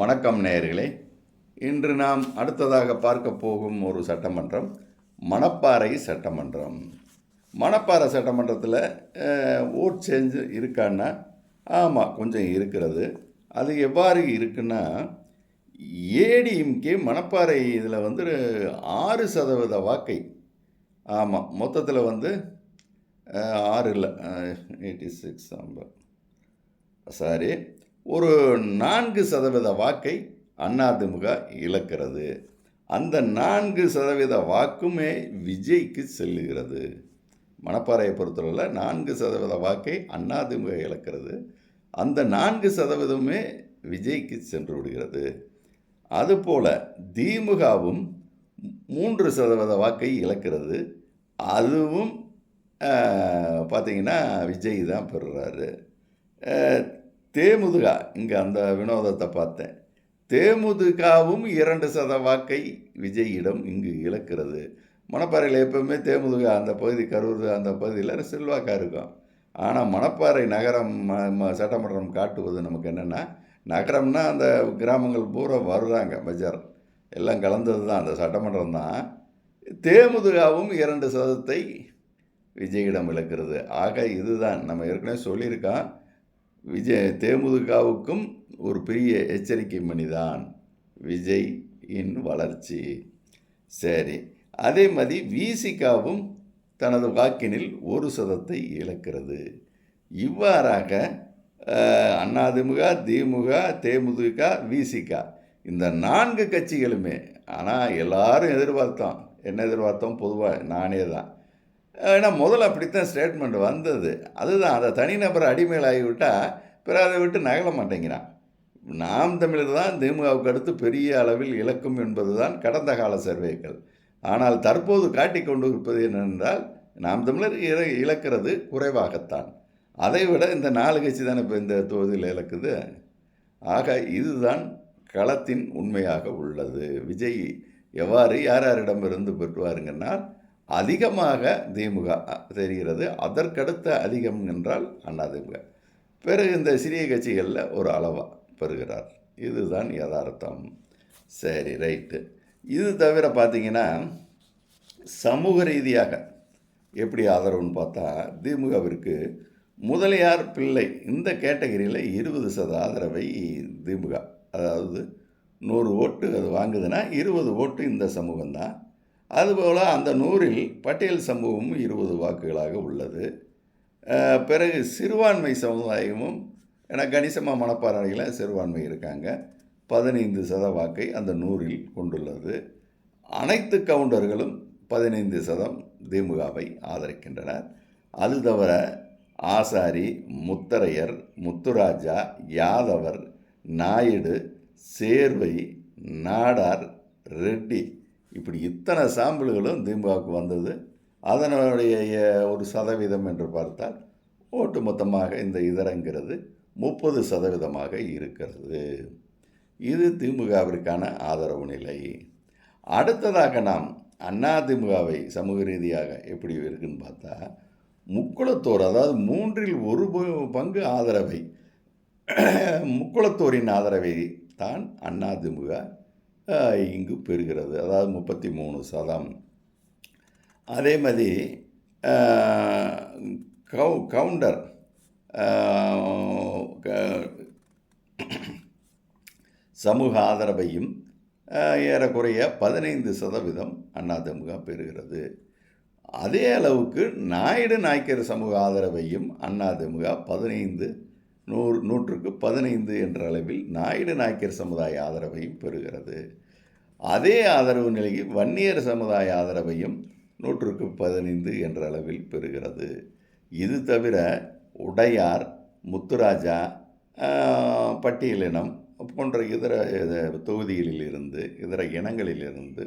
வணக்கம் நேயர்களே. இன்று நாம் அடுத்ததாக பார்க்க போகும் ஒரு சட்டமன்றம் மணப்பாறை சட்டமன்றம். மணப்பாறை சட்டமன்றத்தில் ஓட் சேஞ்சு இருக்கான்னா ஆமாம் கொஞ்சம் இருக்கிறது. அது எவ்வாறு இருக்குன்னா ஏடிஎம்கே மணப்பாறை இதில் வந்து ஆறு சதவீத வாக்கை ஆமாம் மொத்தத்தில் வந்து ஆறு இல்லை எயிட்டி சிக்ஸ் சாரி ஒரு நான்கு சதவீத வாக்கை அதிமுக இழக்கிறது. அந்த நான்கு சதவீத வாக்குமே விஜய்க்கு செல்லுகிறது. மணப்பாறையை பொறுத்தவரையில் நான்கு சதவீத வாக்கை அதிமுக இழக்கிறது. அந்த நான்கு சதவீதமே விஜய்க்கு சென்று விடுகிறது. அதுபோல் திமுகவும் மூன்று சதவீத வாக்கை இழக்கிறது. அதுவும் பார்த்திங்கன்னா விஜய் தான் பெறுறாரு. தேமுதுகா இங்கே அந்த வினோதத்தை பார்த்தேன். தேமுதுகாவும் இரண்டு சத வாக்கை விஜயிடம் இங்கு இழக்கிறது. மணப்பாறையில் எப்பவுமே தேமுதுக அந்த பகுதி கரூர் அந்த பகுதியில் செல்வாக்காக இருக்கும். ஆனால் மணப்பாறை நகரம் ம- ம- சட்டமன்றம் காட்டுவது நமக்கு என்னென்னா நகரம்னா அந்த கிராமங்கள் பூரா வருவாங்க பஜார். எல்லாம் கலந்தது தான் அந்த சட்டமன்றம் தான். தேமுதுகாவும் இரண்டு சதத்தை விஜயிடம் இழக்கிறது. ஆக இதுதான் நம்ம ஏற்கனவே சொல்லியிருக்கோம். விஜய் தேமுதிகவுக்கும் ஒரு பெரிய எச்சரிக்கை மணிதான். விஜய் இன் வளர்ச்சி. சரி அதே மாதிரி விசிகாவும் தனது வாக்கினில் ஒரு சதத்தை இழக்கிறது. இவ்வாறாக அஹ், அதிமுக திமுக தேமுதிக விசிகா இந்த நான்கு கட்சிகளுமே ஆனால் எல்லாரும் எதிர்பார்த்தோம். என்ன எதிர்பார்த்தோம்? பொதுவாக நானே தான் ஏன்னா முதல்ல அப்படித்தான் ஸ்டேட்மெண்ட் வந்தது. அதுதான் அதை தனிநபர் அடிமையிலாகிவிட்டால் பிற அதை விட்டு நகல மாட்டேங்கிறான். நாம் தமிழர் தான் திமுகவுக்கு அடுத்து பெரிய அளவில் இழக்கும் என்பது தான் கடந்த கால சர்வேக்கள். ஆனால் தற்போது காட்டிக்கொண்டு இருப்பது என்னென்றால் நாம் தமிழர் இழ இழக்கிறது குறைவாகத்தான். அதை விட இந்த நாலு கட்சி தானே இப்போ இந்த தொகுதியில் இழக்குது? ஆக இதுதான் களத்தின் உண்மையாக உள்ளது. விஜய் எவ்வாறு யார் யாரிடமிருந்து பெற்றுவாருங்கன்னா அதிகமாக திமுக தெரிகிறது. அதற்கடுத்த அதிகம் என்றால் அதிமுக பிறகு இந்த சிறிய கட்சிகளில் ஒரு அளவாக பெறுகிறார். இதுதான் யதார்த்தம். சரி ரைட்டு. இது தவிர பார்த்தீங்கன்னா சமூக ரீதியாக எப்படி ஆதரவுன்னு பார்த்தா திமுகவிற்கு முதலியார் பிள்ளை இந்த கேட்டகரியில் இருபது சத ஆதரவை திமுக. அதாவது நூறு ஓட்டு அது வாங்குதுன்னா இருபது ஓட்டு இந்த சமூகம்தான். அதுபோல் அந்த நூறில் பட்டியல் சமூகமும் இருபது வாக்குகளாக உள்ளது. பிறகு சிறுபான்மை சமுதாயமும் ஏன்னா கணிசமாக மணப்பாறையில் சிறுபான்மை இருக்காங்க. பதினைந்து சத வாக்கை அந்த நூறில் கொண்டுள்ளது. அனைத்து கவுண்டர்களும் பதினைந்து சதம் திமுகவை ஆதரிக்கின்றனர். அது தவிர ஆசாரி முத்தரையர் முத்துராஜா யாதவர் நாயுடு சேர்வை நாடார் ரெட்டி இப்படி இத்தனை சாம்பிள்களும் திமுகவுக்கு வந்தது. அதனுடைய ஒரு சதவீதம் என்று பார்த்தால் ஓட்டு மொத்தமாக இந்த இதரங்கிறது முப்பது சதவீதமாக இருக்கிறது. இது திமுகவிற்கான ஆதரவு நிலை. அடுத்ததாக நாம் அதிமுகவை சமூக ரீதியாக எப்படி இருக்குன்னு பார்த்தா முக்குளத்தோர் அதாவது மூன்றில் ஒரு பங்கு ஆதரவை முக்குளத்தோரின் ஆதரவை தான் அதிமுக இங்கு பெறுகிறது. அதாவது முப்பத்தி மூணு சதம். அதே மாதிரி கவு கவுண்டர் க- சமூக ஆதரவையும் ஏறக்குறைய பதினைந்து சதவீதம் அதிமுக பெறுகிறது. அதே அளவுக்கு நாயுடு நாய்க்கர் சமூக ஆதரவையும் அதிமுக பதினைந்து நூறு நூற்றுக்கு பதினைந்து என்ற அளவில் நாயுடு நாயக்கர் சமுதாய ஆதரவையும் பெறுகிறது. அதே ஆதரவு நிலையில் வன்னியர் சமுதாய ஆதரவையும் நூற்றுக்கு பதினைந்து என்ற அளவில் பெறுகிறது. இது தவிர உடையார் முத்துராஜா பட்டியலினம் போன்ற இதர தொகுதிகளிலிருந்து தொகுதிகளில் இருந்து இதர இனங்களிலிருந்து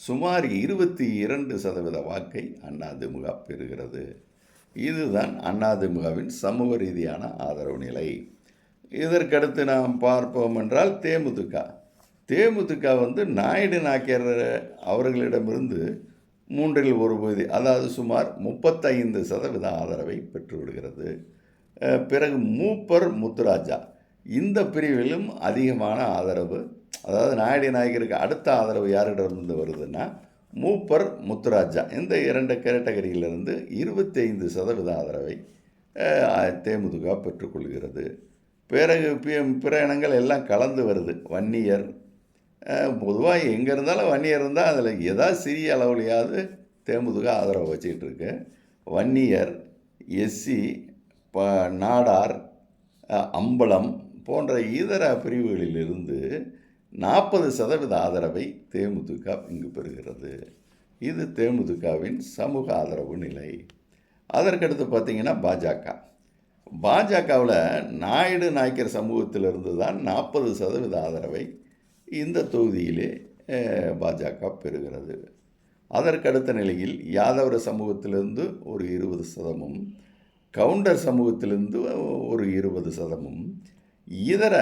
சுமார் இருபத்தி இரண்டு சதவீத வாக்கை அதிமுக பெறுகிறது. இதுதான் அதிமுகவின் சமூக ரீதியான ஆதரவு நிலை. இதற்கடுத்து நாம் பார்ப்போம் என்றால் தேமுதிக. தேமுதிக வந்து நாயுடு நாக்கியர் அவர்களிடமிருந்து மூன்றில் ஒரு பகுதி அதாவது சுமார் முப்பத்தைந்து சதவீத ஆதரவை பெற்றுவிடுகிறது பிறகு மூப்பர் முத்துராஜா. இந்த பிரிவிலும் அதிகமான ஆதரவு அதாவது நாயுடு நாயகருக்கு அடுத்த ஆதரவு யாரிடமிருந்து இருந்து வருதுன்னா மூப்பர் முத்துராஜா. இந்த இரண்டு கேட்டகரியிலிருந்து இருபத்தைந்து சதவீத ஆதரவை அஹ், தேமுதிக பெற்றுக்கொள்கிறது பிறகு பிற இனங்கள் எல்லாம் கலந்து வருது. வன்னியர் பொதுவாக எங்கே இருந்தாலும் வன்னியர் இருந்தால் அதில் ஏதாவது சிறிய அளவுலையாவது தேமுதிக ஆதரவு வச்சுக்கிட்டு இருக்கு. வன்னியர் எஸ்சி ப நாடார் அம்பலம் போன்ற இதர பிரிவுகளிலிருந்து நாற்பது சதவீத ஆதரவை தேமுதிக இங்கு பெறுகிறது. இது தேமுதிகவின் சமூக ஆதரவு நிலை. அதற்கடுத்து பார்த்திங்கன்னா பாஜக. பாஜகவில் நாயுடு நாயக்கர் சமூகத்திலிருந்து தான் நாற்பது சதவீத ஆதரவை இந்த தொகுதியிலே பாஜக பெறுகிறது. அதற்கடுத்த நிலையில் யாதவர சமூகத்திலிருந்து ஒரு இருபது சதமும் கவுண்டர் சமூகத்திலிருந்து ஒரு இருபது சதமும். இதர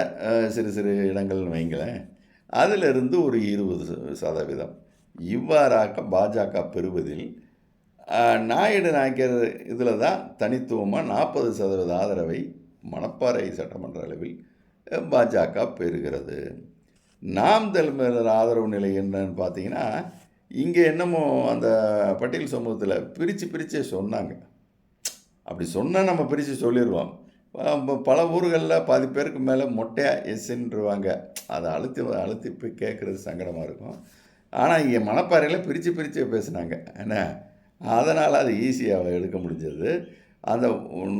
சிறு சிறு இடங்கள்னு வைங்களேன் அதிலிருந்து ஒரு இருபது சதவீதம். இவ்வாறாக பாஜக பெறுவதில் நாயுடு நாயக்கர் இதில் தான் தனித்துவமாக நாற்பது சதவீத ஆதரவை மணப்பாறை சட்டமன்ற அளவில் பாஜக பெறுகிறது. நாம் தலைமையினர் ஆதரவு நிலை என்னன்னு பார்த்தீங்கன்னா இங்கே என்னமோ அந்த பட்டியல் சமூகத்தில் பிரித்து பிரித்து சொன்னாங்க. அப்படி சொன்னால் நம்ம பிரித்து சொல்லிடுவோம் பல ஊர்களில் பாதி பேருக்கு மேலே மொட்டையாக எஸ்ன்றுவாங்க அதை அழுத்தி அழுத்தி போய் கேட்குறது சங்கடமாக இருக்கும். ஆனால் இங்கே மணப்பாறையில் பிரித்து பிரித்து பேசுனாங்க. என்ன? அதனால் அது ஈஸியாக எடுக்க முடிஞ்சது. அந்த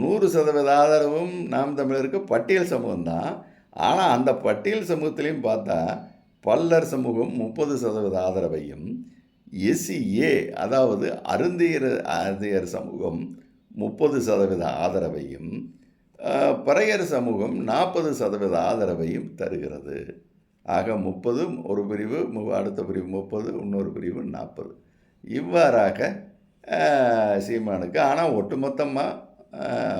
நூறு சதவீத ஆதரவும் நாம் தமிழருக்கு பட்டியல் சமூகம் தான். ஆனால் அந்த பட்டியல் சமூகத்திலையும் பார்த்தா பல்லர் சமூகம் முப்பது சதவீத ஆதரவையும் எஸ்சிஏ அதாவது அருந்தியர் அருந்தியர் சமூகம் முப்பது சதவீத ஆதரவையும் பறையர் சமூகம் நாற்பது சதவீத ஆதரவையும் தருகிறது. ஆக முப்பது ஒரு பிரிவு மு- அடுத்த பிரிவு முப்பது இன்னொரு பிரிவு நாற்பது. இவ்வாறாக சீமானுக்கு ஆனால் ஒட்டுமொத்தமாக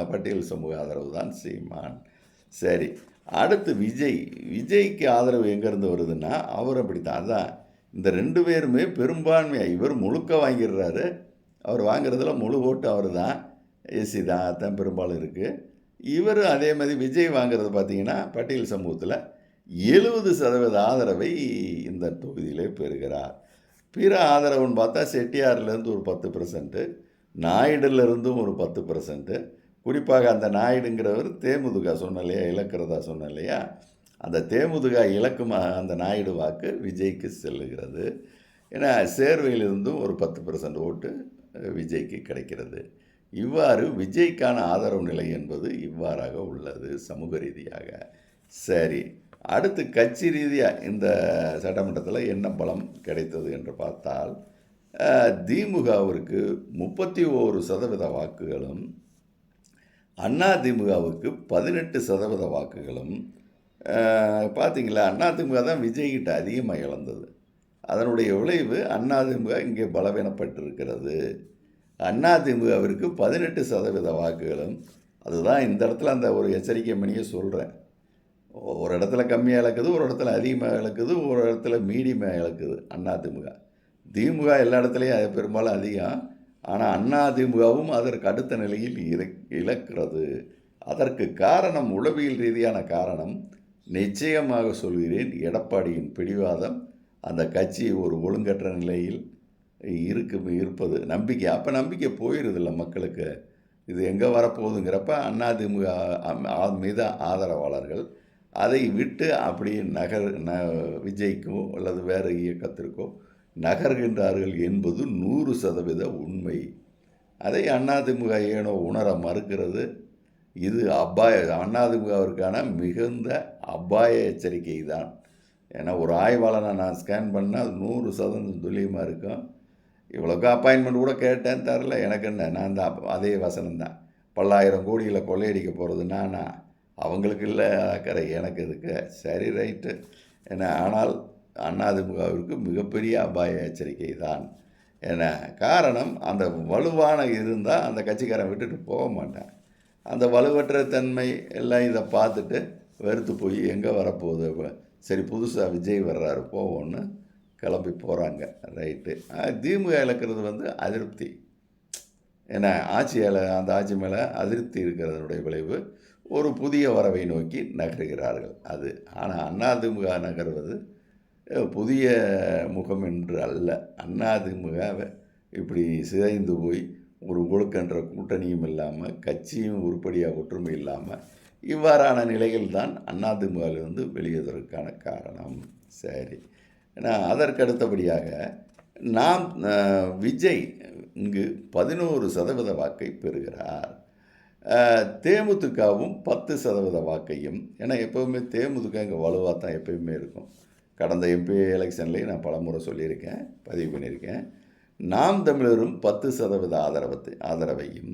பட்டியல் சமூக ஆதரவு தான் சீமான். சரி அடுத்து விஜய். விஜய்க்கு ஆதரவு எங்கேருந்து வருதுன்னா அவர் அப்படித்தான். அதான் இந்த ரெண்டு பேருமே பெரும்பான்மையாக இவர் முழுக்க வாங்கிடுறாரு. அவர் வாங்குறதுல முழு ஓட்டு அவர் தான் ஏசி தான் அதான் பெரும்பாலும் இருக்குது இவர் அதே மாதிரி விஜய் வாங்குறது பார்த்தீங்கன்னா பட்டியல் சமூகத்தில் எழுபது சதவீத ஆதரவை இந்த தொகுதியிலே பெறுகிறார். பிற ஆதரவுன்னு பார்த்தா செட்டியார்லேருந்து ஒரு பத்து பர்சன்ட்டு நாயுடுலேருந்தும் ஒரு பத்து பர்சன்ட்டு குறிப்பாக அந்த நாயுடுங்கிறவர் தேமுதுகா சொன்ன இல்லையா இழக்கிறதா சொன்ன இல்லையா அந்த தேமுதுகா இலக்குமா அந்த நாயுடு வாக்கு விஜய்க்கு செல்லுகிறது. ஏன்னா சேர்வையிலிருந்தும் ஒரு பத்து பர்சன்ட் ஓட்டு விஜய்க்கு கிடைக்கிறது. இவ்வாறு விஜய்க்கான ஆதரவு நிலை என்பது இவ்வாறாக உள்ளது சமூக ரீதியாக. சரி அடுத்து கட்சி ரீதியாக இந்த சட்டமன்றத்தில் என்ன பலம் கிடைத்தது என்று பார்த்தால் திமுகவிற்கு முப்பத்தி ஓரு சதவீத வாக்குகளும் அண்ணா திமுகவுக்கு பதினெட்டு சதவீத வாக்குகளும் பார்த்தீங்களா அண்ணா திமுக தான் விஜய்கிட்ட அதிகமாக இழந்தது. அதனுடைய விளைவு திமுக இங்கே பலவீனப்பட்டிருக்கிறது. அதிமுகவிற்கு பதினெட்டு சதவீத வாக்குகளும் அதுதான் இந்த இடத்துல அந்த ஒரு எச்சரிக்கை மணியை சொல்கிறேன் ஒரு இடத்துல கம்மியாக இழக்குது ஒரு இடத்துல அதிகமாக இழக்குது ஒரு இடத்துல மீடியமாக இழக்குது அதிமுக திமுக எல்லா இடத்துலையும் அது பெரும்பாலும் அதிகம். ஆனால் அதிமுகவும் அதற்கு அடுத்த நிலையில் இரு இழக்கிறது. அதற்கு காரணம் உளவியல் ரீதியான காரணம் நிச்சயமாக சொல்கிறேன் எடப்பாடியின் பிடிவாதம். அந்த கட்சியை ஒரு ஒழுங்கற்ற நிலையில் இருக்கு இருப்பது. நம்பிக்கை. அப்போ நம்பிக்கை போயிடுதில்ல மக்களுக்கு. இது எங்கே வரப்போகுதுங்கிறப்ப அதிமுக அம்- ஆ- ஆதரவாளர்கள் அதை விட்டு அப்படியே நகர் ந விஜய்க்கோ அல்லது வேறு இயக்கத்திற்கோ நகர்கின்றார்கள் என்பது நூறு சதவீத உண்மை. அதை அதிமுக ஏனோ உணர மறுக்கிறது. இது அபாய அதிமுகவிற்கான மிகுந்த அபாய எச்சரிக்கை தான் ஏன்னா ஒரு ஆய்வாளனை நான் ஸ்கேன் பண்ணால் நூறு சதவீதம் துல்லியமாக இருக்கும். இவ்வளோக்கு அப்பாயின்மெண்ட் கூட கேட்டேன் தரல. எனக்கு என்ன? நான் தான் அதே வசனம் தான் பல்லாயிரம் கோடியில் கொள்ளையடிக்க போகிறது நானா அவங்களுக்கு இல்லை அக்கறை. எனக்கு இதுக்கு சரி ரைட்டு என்ன? ஆனால் அதிமுகவிற்கு மிகப்பெரிய அபாய எச்சரிக்கை தான் என்ன? காரணம் அந்த வலுவான இருந்தால் அந்த கட்சிக்காரன் விட்டுட்டு போக மாட்டான். அந்த வலுவற்ற தன்மை எல்லாம் இதை பார்த்துட்டு வெறுத்து போய் எங்கே வரப்போகுது? சரி புதுசாக விஜய் வர்றாரு போவோன்னு கிளம்பி போகிறாங்க ரைட்டு திமுக இழக்கிறது வந்து அதிருப்தி. ஏன்னா ஆட்சியால் அந்த ஆட்சி மேலே அதிருப்தி இருக்கிறதனுடைய விளைவு ஒரு புதிய வரவை நோக்கி நகர்கிறார்கள். அது ஆனால் அதிமுக நகர்வது புதிய முகம் என்று அல்ல. அதிமுகவை இப்படி சிதைந்து போய் ஒரு ஒழுக்கன்ற கூட்டணியும் இல்லாமல் கட்சியும் உருப்படியாக ஒற்றுமை இல்லாமல் இவ்வாறான நிலைகள் தான் அதிமுகவிலிருந்து வெளியேறுவதற்கான காரணம். சரி. அதற்கு அடுத்தபடியாக நாம் விஜய் இங்கு பதினோரு சதவீத வாக்கை பெறுகிறார். தேமுதிகவும் பத்து சதவீத வாக்கையும் ஏன்னா எப்போவுமே தேமுதிக இங்கே வலுவாக தான் எப்பயுமே இருக்கும். கடந்த எம்பி எலெக்ஷன்லேயும் நான் பலமுறை சொல்லியிருக்கேன் பதிவு பண்ணியிருக்கேன். நாம் தமிழரும் பத்து சதவீத ஆதரவத்தை ஆதரவையும்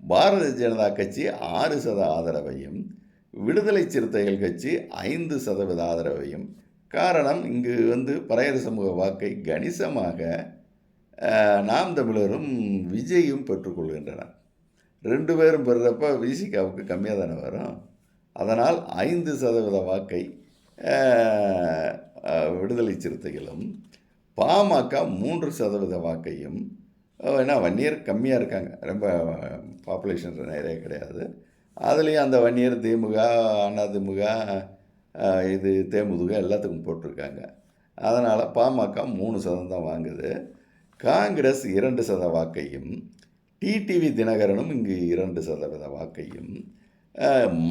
பாரதிய ஜனதா கட்சி ஆறு சத ஆதரவையும் விடுதலை சிறுத்தைகள் கட்சி ஐந்து சதவீத ஆதரவையும் காரணம் இங்கு வந்து பறையர் சமூக வாக்கை கணிசமாக நாம் தமிழரும் விஜயும் பெற்றுக்கொள்கின்றனர் ரெண்டு பேரும் பெறுறப்ப விசிகாவுக்கு கம்மியாக தானே வரும். அதனால் ஐந்து சதவீத வாக்கை விடுதலை சிறுத்தைகளும் பாமக மூன்று சதவீத வாக்கையும் ஏன்னா வன்னியர் கம்மியாக இருக்காங்க. ரொம்ப பாப்புலேஷன் நிறைய கிடையாது. அதுலேயும் அந்த வன்னியர் திமுக அதிமுக திமுக இது தேமுதுக எல்லாத்துக்கும் போட்டிருக்காங்க. அதனால் பாமக மூணு சதம் தான் வாங்குது. காங்கிரஸ் இரண்டு சத வாக்கையும் டிடிவி தினகரனும் இங்கு இரண்டு சதவீத வாக்கையும்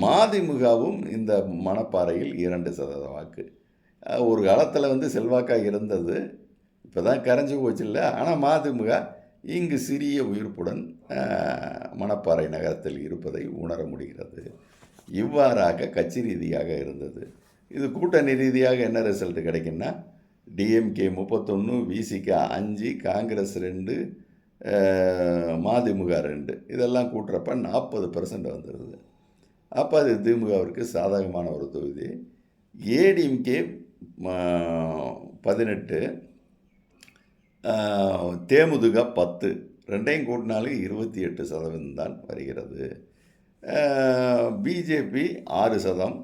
மாதிமுகவும் இந்த மணப்பாறையில் இரண்டு சதவீத வாக்கு. ஒரு காலத்தில் வந்து செல்வாக்காக இருந்தது. இப்போ தான் கரைஞ்சி போச்சு இல்லை. ஆனால் மதிமுக இங்கு சிறிய உயிர்ப்புடன் மணப்பாறை நகரத்தில் இருப்பதை உணர முடிகிறது. இவ்வாறாக கட்சி ரீதியாக இருந்தது. இது கூட்டணி ரீதியாக என்ன ரிசல்ட் கிடைக்குன்னா டிஎம்கே முப்பத்தொன்று விசிகா அஞ்சு காங்கிரஸ் ரெண்டு மதிமுக ரெண்டு. இதெல்லாம் கூட்டுறப்ப நாற்பது பர்சன்ட் வந்துடுது அப்போ அது திமுகவிற்கு சாதகமான ஒரு தொகுதி. ஏடிஎம்கே பதினெட்டு தேமுதுக பத்து. ரெண்டையும் கூட்டினாலும் இருபத்தி எட்டு சதவீதம் தான் வருகிறது பிஜேபி ஆறு சதம்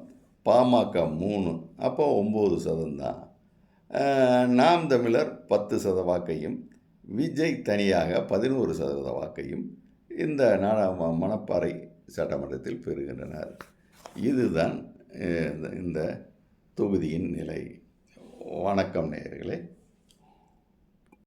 பாமக மூணு அப்போ ஒம்பது சதம் தான். நாம் தமிழர் பத்து சத வாக்கையும் விஜய் தனியாக பதினோரு சதவீத வாக்கையும் இந்த நாடா மணப்பாறை சட்டமன்றத்தில் பெறுகின்றனர். இதுதான் இந்த தொகுதியின் நிலை. வணக்கம் நேயர்களே.